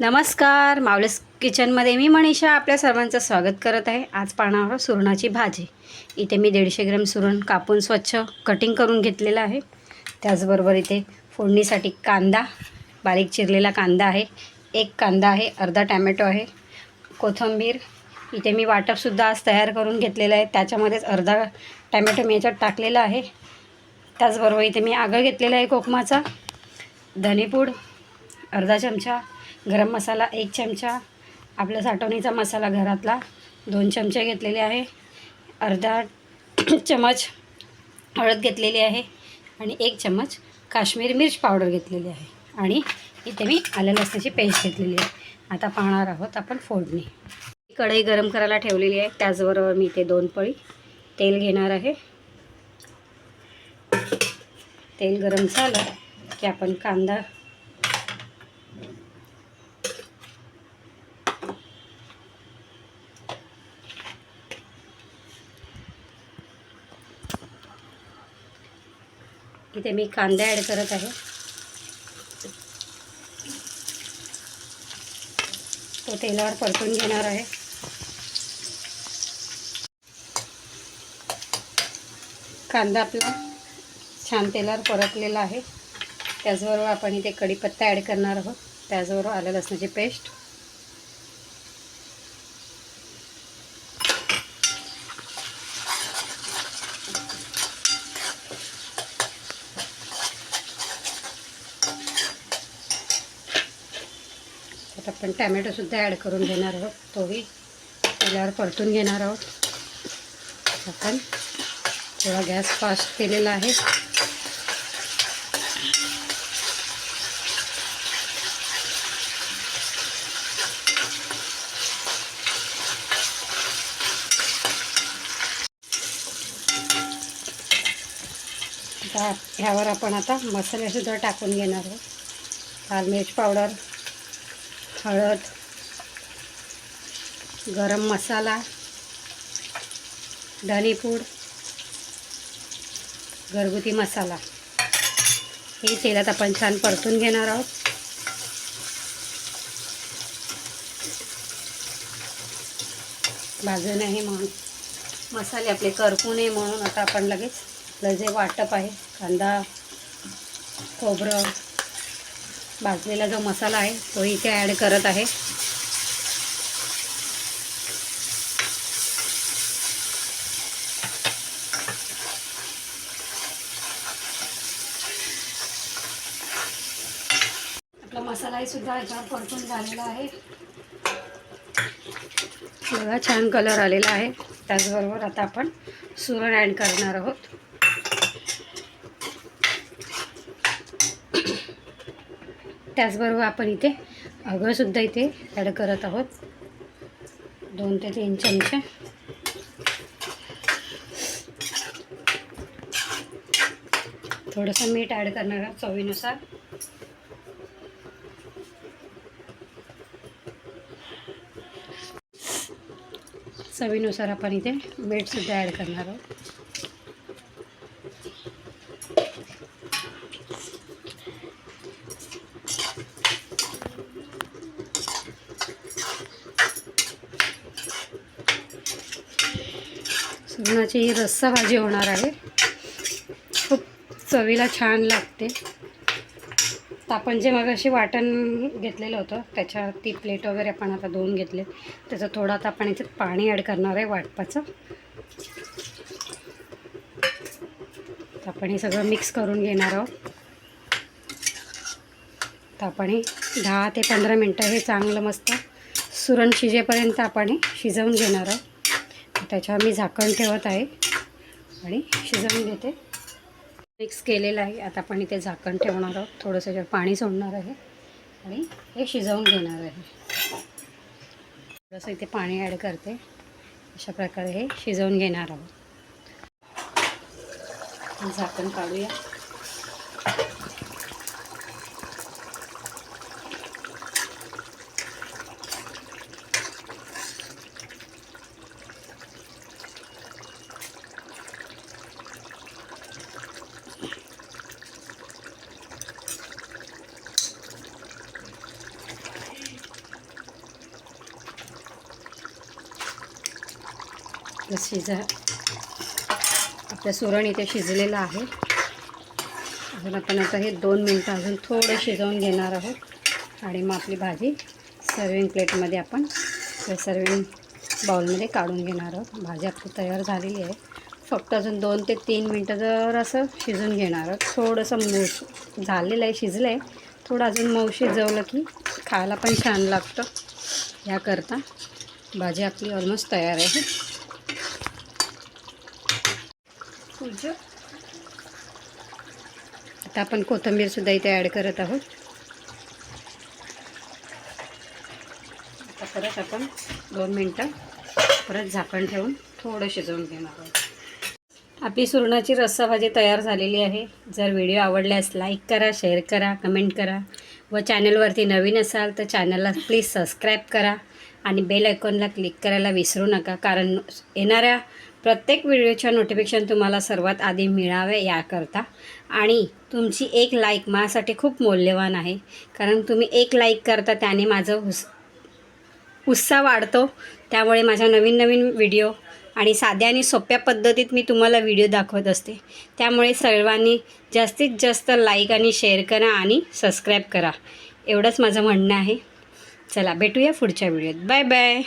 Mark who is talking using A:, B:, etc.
A: नमस्कार मावलेस किचनमध्ये मी मनीषा आपल्या सर्वांचं स्वागत करत आहे. आज पाहणार सुरणाची भाजी. इथे मी दीडशे ग्रॅम सुरण कापून स्वच्छ कटिंग करून घेतलेलं आहे. त्याचबरोबर इथे फोडणीसाठी कांदा बारीक चिरलेला कांदा आहे. एक कांदा आहे अर्धा टॅमॅटो आहे. कोथिंबीर इथे मी वाटपसुद्धा आज तयार करून घेतलेलं आहे. त्याच्यामध्येच अर्धा टॅमॅटो मी याच्यात टाकलेला आहे. त्याचबरोबर इथे मी आगळ घेतलेला आहे कोकमाचा. धनेपूड अर्धा चमचा गरम मसाला एक चमचा आपला साठवणीचा मसाला घरातला दोन चमचे घेतलेले आहे अर्धा चमच हळद घेतलेली आहे आणि एक चमच काश्मीरी मिर्च पावडर घेतलेली आहे. आणि इथे मी आल्या लसणाची पेस्ट घेतलेली आहे. आता पाहणार आहोत आपण फोडणी. कढई गरम करायला ठेवलेली आहे. त्याचबरोबर मी इथे दोन पळी तेल घेणार आहे. तेल गरम झालं की आपण कांदा इथे मी कांदा ॲड करत आहे. तो तेलावर परतून घेणार आहे. कांदा आपला छान तेलावर परतलेला आहे. त्याचबरोबर आपण इथे कढीपत्ता ॲड करणार आहोत. त्याचबरोबर आलं लसणाची पेस्ट. आपण टॅमॅटोसुद्धा ॲड करून घेणार आहोत. तोही तेलावर परतून घेणार आहोत. आपण थोडा गॅस फास्ट केलेला आहे. आता ह्यावर आपण आता मसालेसुद्धा टाकून घेणार आहोत. लाल मिरच पावडर हळद गरम मसाला धणेपूड घरगुती मसाला. हे तेलात आपण छान परतून घेणार आहोत. भाजू नाही म्हणून. मसाले आपले करपू नये म्हणून आता आपण लगेच आपलं जे वाटप आहे कांदा खोबरं भाजलेला जो मसाला आहे तो इथे ॲड करत आहे. आपला मसालाही सुद्धा याच्यावर परतून झालेला आहे. बघा छान कलर आलेला आहे. त्याचबरोबर आता आपण सुरण ॲड करणार आहोत. त्याचबरोबर आपण इथे अगळसुद्धा इथे ॲड करत आहोत. दोन ते तीन चमचे. थोडंसं मीठ ॲड करणार आहोत चवीनुसार. चवीनुसार आपण इथे मीठसुद्धा ॲड करणार आहोत. सुरणाची ही रस्सा भाजी होणार आहे. खूप चवीला छान लागते. तर आपण जे मग अशी वाटण घेतलेलं होतं त्याच्या ती प्लेट वगैरे आपण आता धुवून घेतले त्याचं थोडं आता आपण याच्यात पाणी ॲड करणार आहे वाटपाचं. तर आपण हे सगळं मिक्स करून घेणार आहोत. तर आपण हे दहा ते पंधरा मिनटं हे चांगलं मस्त सुरण शिजेपर्यंत आपण हे शिजवून घेणार आहोत. त्याच्यावर मी झाकण ठेवत आहे. आणि शिजवून घेते. मिक्स केलेलं आहे. आता आपण इथे झाकण ठेवणार आहोत. थोडंसं त्याच्यात पाणी सोडणार आहे. आणि हे शिजवून घेणार आहे. थोडंसं इथे पाणी ॲड करते. अशा प्रकारे हे शिजवून घेणार आहोत. झाकण काढूया. आपलं शिजा आपल्या सुरण इथे शिजलेलं आहे. अजून आपण आता हे दोन मिनटं अजून थोडं शिजवून घेणार आहोत. आणि मग आपली भाजी सर्विंग प्लेटमध्ये आपण सर्विंग बाउलमध्ये काढून घेणार आहोत. भाजी आपली तयार झालेली आहे. फक्त अजून दोन ते तीन मिनटं जर असं शिजून घेणार आहोत. थोडंसं मूस झालेलं आहे शिजलं आहे थोडं अजून मऊ शिजवलं की खायला पण छान लागतं. याकरता भाजी आपली ऑलमोस्ट तयार आहे. आता आपण कोथिंबीरसुद्धा इथे ॲड करत आहोत. आता परत आपण दोन मिनटं परत झाकण ठेवून थोडं शिजवून घेणार आहोत. आपली सुरणाची रस्सा भाजी तयार झालेली आहे. जर व्हिडिओ आवडल्यास लाईक करा शेअर करा कमेंट करा. व चॅनलवरती नवीन असाल तर चॅनलला प्लीज सबस्क्राईब करा. आणि बेल आयकॉनला क्लिक करायला विसरू नका कारण येणाऱ्या प्रत्येक व्हिडिओच्या नोटिफिकेशन तुम्हाला सर्वात आधी मिळावे याकरता. आणि तुमची एक लाईक माझ्यासाठी खूप मौल्यवान आहे. कारण तुम्ही एक लाईक करता त्याने माझं हुस उत्साह वाढतो. त्यामुळे माझ्या नवीन नवीन व्हिडिओ आणि साध्या आणि सोप्या पद्धतीत मी तुम्हाला व्हिडिओ दाखवत असते. त्यामुळे सर्वांनी जास्तीत जास्त लाईक आणि शेअर करा आणि सबस्क्राईब करा. एवढंच माझं म्हणणं आहे. चला भेटूया पुढच्या व्हिडिओत बाय बाय